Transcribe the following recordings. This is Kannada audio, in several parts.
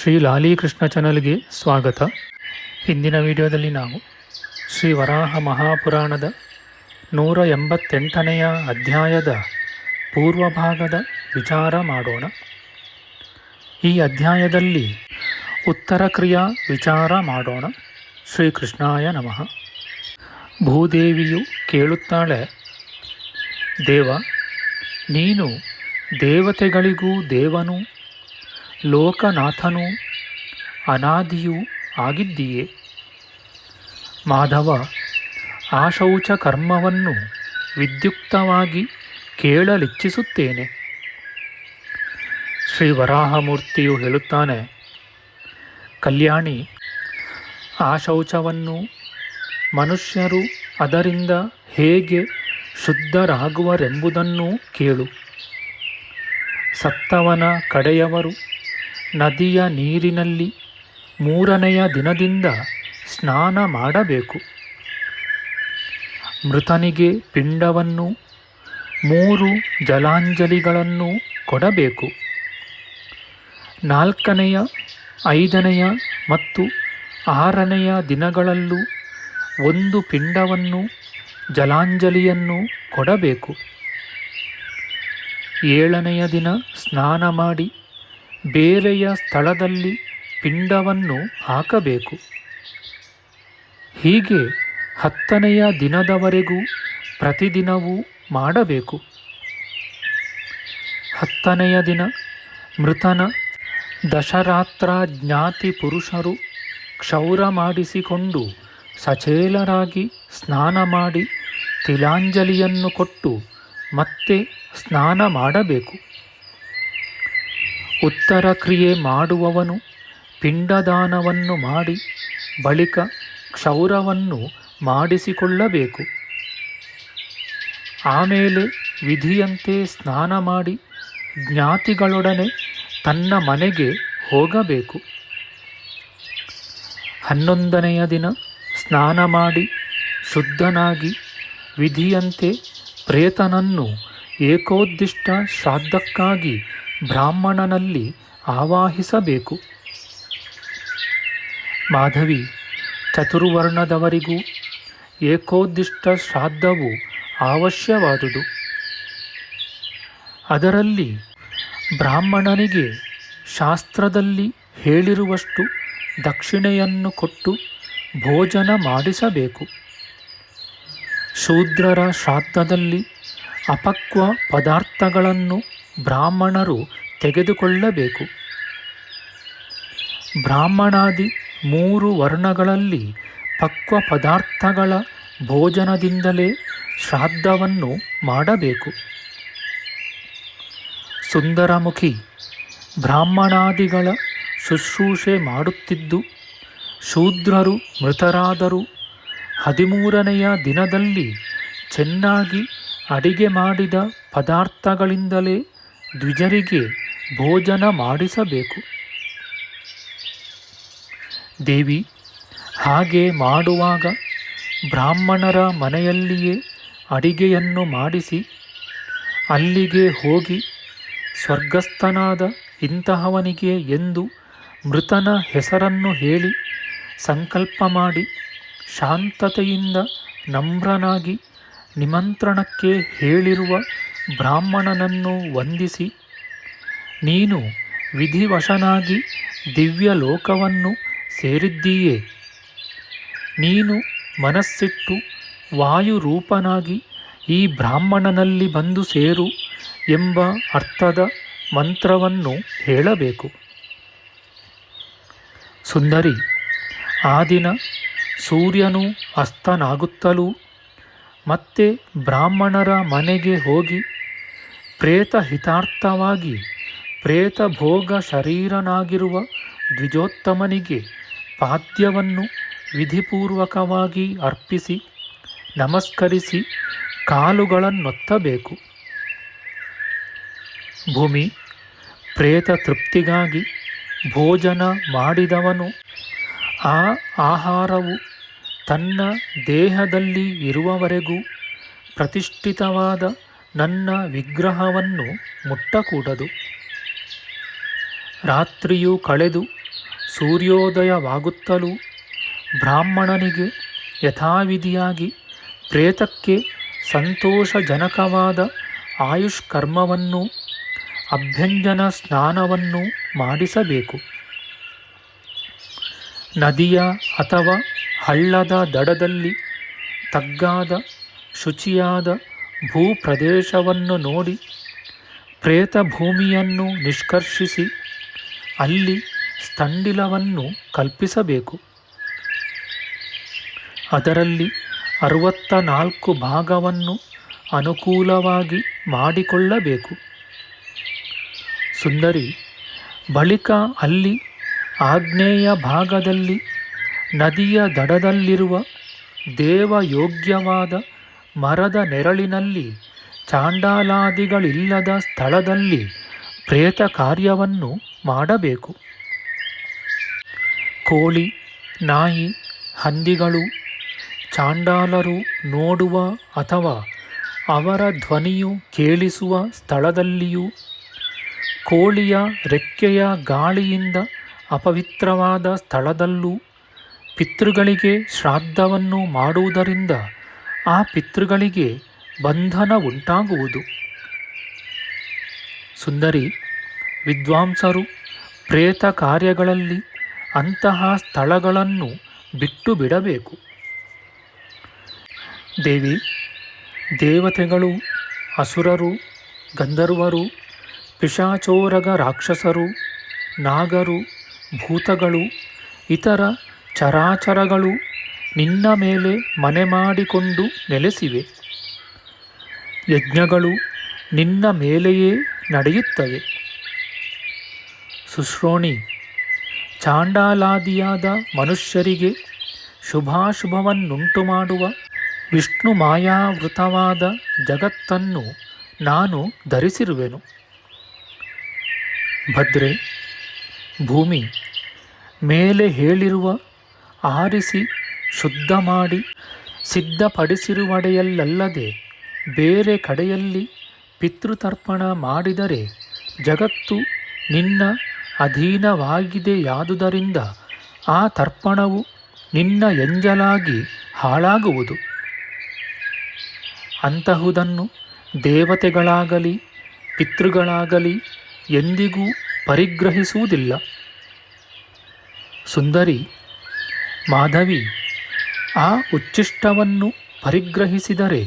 ಶ್ರೀ ಲಾಲೀಕೃಷ್ಣ ಚಾನಲ್ಗೆ ಸ್ವಾಗತ. ಇಂದಿನ ವಿಡಿಯೋದಲ್ಲಿ ನಾವು ಶ್ರೀ ವರಾಹ ಮಹಾಪುರಾಣದ ನೂರ ಎಂಬತ್ತೆಂಟನೆಯ ಅಧ್ಯಾಯದ ಪೂರ್ವಭಾಗದ ವಿಚಾರ ಮಾಡೋಣ. ಈ ಅಧ್ಯಾಯದಲ್ಲಿ ಉತ್ತರ ಕ್ರಿಯಾ ವಿಚಾರ ಮಾಡೋಣ. ಶ್ರೀಕೃಷ್ಣಾಯ ನಮಃ. ಭೂದೇವಿಯು ಕೇಳುತ್ತಾಳೆ, ದೇವ, ನೀನು ದೇವತೆಗಳಿಗೂ ದೇವನು ಲೋಕನಾಥನೂ ಅನಾದಿಯೂ ಆಗಿದ್ದೀಯೆ. ಮಾಧವ ಆ ಶೌಚ ಕರ್ಮವನ್ನು ವಿದ್ಯುಕ್ತವಾಗಿ ಕೇಳಲಿಚ್ಛಿಸುತ್ತೇನೆ. ಶ್ರೀ ವರಾಹಮೂರ್ತಿಯು ಹೇಳುತ್ತಾನೆ, ಕಲ್ಯಾಣಿ ಆ ಶೌಚವನ್ನು ಮನುಷ್ಯರು ಅದರಿಂದ ಹೇಗೆ ಶುದ್ಧರಾಗುವರೆಂಬುದನ್ನು ಕೇಳು. ಸತ್ತವನ ಕಡೆಯವರು ನದಿಯ ನೀರಿನಲ್ಲಿ ಮೂರನೆಯ ದಿನದಿಂದ ಸ್ನಾನ ಮಾಡಬೇಕು. ಮೃತನಿಗೆ ಪಿಂಡವನ್ನು, ಮೂರು ಜಲಾಂಜಲಿಗಳನ್ನು ಕೊಡಬೇಕು. ನಾಲ್ಕನೆಯ, ಐದನೆಯ ಮತ್ತು ಆರನೆಯ ದಿನಗಳಲ್ಲೂ ಒಂದು ಪಿಂಡವನ್ನು, ಜಲಾಂಜಲಿಯನ್ನು ಕೊಡಬೇಕು. ಏಳನೆಯ ದಿನ ಸ್ನಾನ ಮಾಡಿ ಬೇರೆಯ ಸ್ಥಳದಲ್ಲಿ ಪಿಂಡವನ್ನು ಹಾಕಬೇಕು. ಹೀಗೆ ಹತ್ತನೆಯ ದಿನದವರೆಗೂ ಪ್ರತಿದಿನವೂ ಮಾಡಬೇಕು. ಹತ್ತನೆಯ ದಿನ ಮೃತನ ದಶರಾತ್ರ ಜ್ಞಾತಿ ಪುರುಷರು ಕ್ಷೌರ ಮಾಡಿಸಿಕೊಂಡು ಸಚೇಲರಾಗಿ ಸ್ನಾನ ಮಾಡಿ ತಿಲಾಂಜಲಿಯನ್ನು ಕೊಟ್ಟು ಮತ್ತೆ ಸ್ನಾನ ಮಾಡಬೇಕು. ಉತ್ತರ ಕ್ರಿಯೆ ಮಾಡುವವನು ಪಿಂಡದಾನವನ್ನು ಮಾಡಿ ಬಳಿಕ ಕ್ಷೌರವನ್ನು ಮಾಡಿಸಿಕೊಳ್ಳಬೇಕು. ಆಮೇಲೆ ವಿಧಿಯಂತೆ ಸ್ನಾನ ಮಾಡಿ ಜ್ಞಾತಿಗಳೊಡನೆ ತನ್ನ ಮನೆಗೆ ಹೋಗಬೇಕು. ಹನ್ನೊಂದನೆಯ ದಿನ ಸ್ನಾನ ಮಾಡಿ ಶುದ್ಧನಾಗಿ ವಿಧಿಯಂತೆ ಪ್ರೇತನನ್ನು ಏಕೋದ್ದಿಷ್ಟ ಶ್ರಾದ್ದಕ್ಕಾಗಿ ಬ್ರಾಹ್ಮಣನಲ್ಲಿ ಆವಾಹಿಸಬೇಕು. ಮಾಧವಿ, ಚತುರ್ವರ್ಣದವರಿಗೂ ಏಕೋದ್ದಿಷ್ಟ ಶ್ರಾದ್ದವು ಅವಶ್ಯವಾದುದು. ಅದರಲ್ಲಿ ಬ್ರಾಹ್ಮಣನಿಗೆ ಶಾಸ್ತ್ರದಲ್ಲಿ ಹೇಳಿರುವಷ್ಟು ದಕ್ಷಿಣೆಯನ್ನು ಕೊಟ್ಟು ಭೋಜನ ಮಾಡಿಸಬೇಕು. ಶೂದ್ರರ ಶ್ರಾದ್ದದಲ್ಲಿ ಅಪಕ್ವ ಪದಾರ್ಥಗಳನ್ನು ಬ್ರಾಹ್ಮಣರು ತೆಗೆದುಕೊಳ್ಳಬೇಕು. ಬ್ರಾಹ್ಮಣಾದಿ ಮೂರು ವರ್ಣಗಳಲ್ಲಿ ಪಕ್ವ ಪದಾರ್ಥಗಳ ಭೋಜನದಿಂದಲೇ ಶ್ರಾದ್ದವನ್ನು ಮಾಡಬೇಕು. ಸುಂದರಮುಖಿ ಬ್ರಾಹ್ಮಣಾದಿಗಳ ಶುಶ್ರೂಷೆ ಮಾಡುತ್ತಿದ್ದು, ಶೂದ್ರರು, ಮೃತರಾದರು. ಹದಿಮೂರನೆಯ ದಿನದಲ್ಲಿ ಚೆನ್ನಾಗಿ ಅಡಿಗೆ ಮಾಡಿದ ಪದಾರ್ಥಗಳಿಂದಲೇ ದ್ವಿಜರಿಗೆ ಭೋಜನ ಮಾಡಿಸಬೇಕು. ದೇವಿ, ಹಾಗೆ ಮಾಡುವಾಗ ಬ್ರಾಹ್ಮಣರ ಮನೆಯಲ್ಲಿಯೇ ಅಡಿಗೆಯನ್ನು ಮಾಡಿಸಿ ಅಲ್ಲಿಗೆ ಹೋಗಿ ಸ್ವರ್ಗಸ್ಥನಾದ ಇಂತಹವನಿಗೆ ಎಂದು ಮೃತನ ಹೆಸರನ್ನು ಹೇಳಿ ಸಂಕಲ್ಪ ಮಾಡಿ ಶಾಂತತೆಯಿಂದ ನಮ್ರನಾಗಿ ನಿಮಂತ್ರಣಕ್ಕೆ ಹೇಳಿರುವ ಬ್ರಾಹ್ಮಣನನ್ನು ವಂದಿಸಿ, ನೀನು ವಿಧಿವಶನಾಗಿ ದಿವ್ಯ ಲೋಕವನ್ನು ಸೇರಿದ್ದೀಯೇ. ನೀನು ಮನಸ್ಸಿಟ್ಟು ವಾಯುರೂಪನಾಗಿ ಈ ಬ್ರಾಹ್ಮಣನಲ್ಲಿ ಬಂದು ಸೇರು ಎಂಬ ಅರ್ಥದ ಮಂತ್ರವನ್ನು ಹೇಳಬೇಕು. ಸುಂದರಿ, ಆ ದಿನ ಸೂರ್ಯನು ಅಸ್ತನಾಗುತ್ತಲೂ ಮತ್ತೆ ಬ್ರಾಹ್ಮಣರ ಮನೆಗೆ ಹೋಗಿ ಪ್ರೇತ ಹಿತಾರ್ಥವಾಗಿ, ಪ್ರೇತ ಭೋಗ ಶರೀರನಾಗಿರುವ ದ್ವಿಜೋತ್ತಮನಿಗೆ ಪಾದ್ಯವನ್ನು ವಿಧಿಪೂರ್ವಕವಾಗಿ ಅರ್ಪಿಸಿ, ನಮಸ್ಕರಿಸಿ ಕಾಲುಗಳನ್ನೊತ್ತಬೇಕು. ಭೂಮಿ, ಪ್ರೇತ ತೃಪ್ತಿಗಾಗಿ ಭೋಜನ ಮಾಡಿದವನು ಆ ಆಹಾರವು ತನ್ನ ದೇಹದಲ್ಲಿ ಇರುವವರೆಗೂ ಪ್ರತಿಷ್ಠಿತವಾದ ನನ್ನ ವಿಗ್ರಹವನ್ನು ಮುಟ್ಟಕೂಡದು. ರಾತ್ರಿಯು ಕಳೆದು ಸೂರ್ಯೋದಯವಾಗುತ್ತಲೂ ಬ್ರಾಹ್ಮಣನಿಗೆ ಯಥಾವಿಧಿಯಾಗಿ ಪ್ರೇತಕ್ಕೆ ಸಂತೋಷಜನಕವಾದ ಆಯುಷ್ಕರ್ಮವನ್ನು ಅಭ್ಯಂಜನ ಸ್ನಾನವನ್ನು ಮಾಡಿಸಬೇಕು. ನದಿಯ ಅಥವಾ ಹಳ್ಳದ ದಡದಲ್ಲಿ ತಗ್ಗಾದ ಶುಚಿಯಾದ ಭೂಪ್ರದೇಶವನ್ನು ನೋಡಿ ಪ್ರೇತಭೂಮಿಯನ್ನು ನಿಷ್ಕರ್ಷಿಸಿ ಅಲ್ಲಿ ಸ್ತಂಡಿಲವನ್ನು ಕಲ್ಪಿಸಬೇಕು. ಅದರಲ್ಲಿ ಅರವತ್ತ ನಾಲ್ಕು ಭಾಗವನ್ನು ಅನುಕೂಲವಾಗಿ ಮಾಡಿಕೊಳ್ಳಬೇಕು. ಸುಂದರಿ, ಬಳಿಕ ಅಲ್ಲಿ ಆಗ್ನೇಯ ಭಾಗದಲ್ಲಿ ನದಿಯ ದಡದಲ್ಲಿರುವ ದೇವಯೋಗ್ಯವಾದ ಮರದ ನೆರಳಿನಲ್ಲಿ ಚಾಂಡಾಲಾದಿಗಳಿಲ್ಲದ ಸ್ಥಳದಲ್ಲಿ ಪ್ರೇತ ಕಾರ್ಯವನ್ನು ಮಾಡಬೇಕು. ಕೋಳಿ, ನಾಯಿ, ಹಂದಿಗಳು, ಚಾಂಡಾಲರು ನೋಡುವ ಅಥವಾ ಅವರ ಧ್ವನಿಯು ಕೇಳಿಸುವ ಸ್ಥಳದಲ್ಲಿಯೂ ಕೋಳಿಯ ರೆಕ್ಕೆಯ ಗಾಳಿಯಿಂದ ಅಪವಿತ್ರವಾದ ಸ್ಥಳದಲ್ಲೂ ಪಿತೃಗಳಿಗೆ ಶ್ರಾದ್ದವನ್ನು ಮಾಡುವುದರಿಂದ ಆ ಪಿತೃಗಳಿಗೆ ಬಂಧನ ಉಂಟಾಗುವುದು. ಸುಂದರಿ, ವಿದ್ವಾಂಸರು ಪ್ರೇತ ಕಾರ್ಯಗಳಲ್ಲಿ ಅಂತಹ ಸ್ಥಳಗಳನ್ನು ಬಿಟ್ಟು ಬಿಡಬೇಕು. ದೇವಿ, ದೇವತೆಗಳು, ಅಸುರರು, ಗಂಧರ್ವರು, ಪಿಶಾಚೋರಗ ರಾಕ್ಷಸರು, ನಾಗರು, ಭೂತಗಳು, ಇತರ ಚರಾಚರಗಳು ನಿನ್ನ ಮೇಲೆ ಮನೆ ಮಾಡಿಕೊಂಡು ನೆಲೆಸಿವೆ. ಯಜ್ಞಗಳು ನಿನ್ನ ಮೇಲೆಯೇ ನಡೆಯುತ್ತವೆ. ಸುಶ್ರೋಣಿ, ಚಾಂಡಾಲಾದಿಯಾದ ಮನುಷ್ಯರಿಗೆ ಶುಭಾಶುಭವನ್ನುಂಟು ಮಾಡುವ ವಿಷ್ಣು ಮಾಯಾವೃತವಾದ ಜಗತ್ತನ್ನು ನಾನು ಧರಿಸಿರುವೆನು. ಭದ್ರೆ, ಭೂಮಿ, ಮೇಲೆ ಹೇಳಿರುವ ಆರಿಸಿ ಶುದ್ಧ ಮಾಡಿ ಸಿದ್ಧಪಡಿಸಿರುವಡೆಯಲ್ಲದೆ ಬೇರೆ ಕಡೆಯಲ್ಲಿ ಪಿತೃತರ್ಪಣ ಮಾಡಿದರೆ ಜಗತ್ತು ನಿನ್ನ ಅಧೀನವಾಗಿದೆಯಾದುದರಿಂದ ಆ ತರ್ಪಣವು ನಿನ್ನ ಎಂಜಲಾಗಿ ಹಾಳಾಗುವುದು. ಅಂತಹುದನ್ನು ದೇವತೆಗಳಾಗಲಿ, ಪಿತೃಗಳಾಗಲಿ ಎಂದಿಗೂ ಪರಿಗ್ರಹಿಸುವುದಿಲ್ಲ. ಸುಂದರಿ, ಮಾಧವಿ ಆ ಉಚ್ಚಿಷ್ಟವನ್ನು ಪರಿಗ್ರಹಿಸಿದರೆ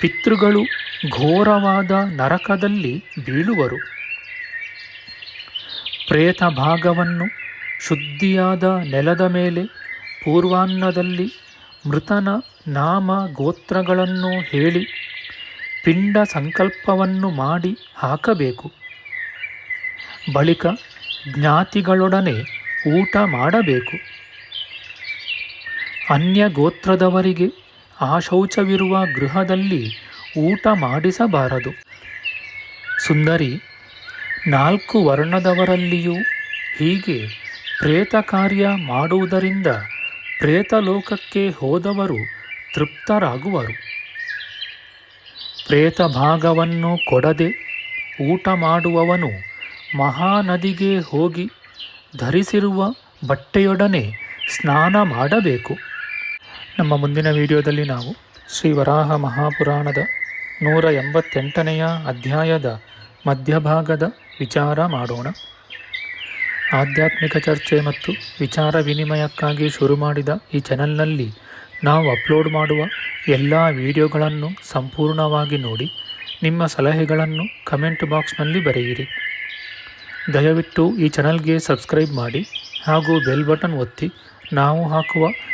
ಪಿತೃಗಳು ಘೋರವಾದ ನರಕದಲ್ಲಿ ಬೀಳುವರು. ಪ್ರೇತ ಭಾಗವನ್ನು ಶುದ್ಧಿಯಾದ ನೆಲದ ಮೇಲೆ, ಪೂರ್ವಾನ್ನದಲ್ಲಿ ಮೃತನ ನಾಮ ಗೋತ್ರಗಳನ್ನು ಹೇಳಿ ಪಿಂಡ ಸಂಕಲ್ಪವನ್ನು ಮಾಡಿ ಹಾಕಬೇಕು. ಬಳಿಕ ಜ್ಞಾತಿಗಳೊಡನೆ ಊಟ ಮಾಡಬೇಕು. ಅನ್ಯ ಗೋತ್ರದವರಿಗೆ ಆ ಶೌಚವಿರುವ ಗೃಹದಲ್ಲಿ ಊಟ ಮಾಡಿಸಬಾರದು. ಸುಂದರಿ, ನಾಲ್ಕು ವರ್ಣದವರಲ್ಲಿಯೂ ಹೀಗೆ ಪ್ರೇತ ಕಾರ್ಯ ಮಾಡುವುದರಿಂದ ಪ್ರೇತಲೋಕಕ್ಕೆ ಹೋದವರು ತೃಪ್ತರಾಗುವರು. ಪ್ರೇತ ಭಾಗವನ್ನು ಕೊಡದೆ ಊಟ ಮಾಡುವವನು ಮಹಾನದಿಗೆ ಹೋಗಿ ಧರಿಸಿರುವ ಬಟ್ಟೆಯೊಡನೆ ಸ್ನಾನ ಮಾಡಬೇಕು. ನಮ್ಮ ಮುಂದಿನ ವಿಡಿಯೋದಲ್ಲಿ ನಾವು ಶ್ರೀ ವರಾಹ ಮಹಾಪುರಾಣದ ನೂರ ಎಂಬತ್ತೆಂಟನೆಯ ಅಧ್ಯಾಯದ ಮಧ್ಯಭಾಗದ ವಿಚಾರ ಮಾಡೋಣ. ಆಧ್ಯಾತ್ಮಿಕ ಚರ್ಚೆ ಮತ್ತು ವಿಚಾರ ವಿನಿಮಯಕ್ಕಾಗಿ ಶುರು ಮಾಡಿದ ಈ ಚಾನಲ್ನಲ್ಲಿ ನಾವು ಅಪ್ಲೋಡ್ ಮಾಡುವ ಎಲ್ಲ ವಿಡಿಯೋಗಳನ್ನು ಸಂಪೂರ್ಣವಾಗಿ ನೋಡಿ, ನಿಮ್ಮ ಸಲಹೆಗಳನ್ನು ಕಮೆಂಟ್ ಬಾಕ್ಸ್ನಲ್ಲಿ ಬರೆಯಿರಿ. ದಯವಿಟ್ಟು ಈ ಚಾನಲ್ಗೆ ಸಬ್ಸ್ಕ್ರೈಬ್ ಮಾಡಿ ಹಾಗೂ ಬೆಲ್ ಬಟನ್ ಒತ್ತಿ ನಾವು ಹಾಕುವ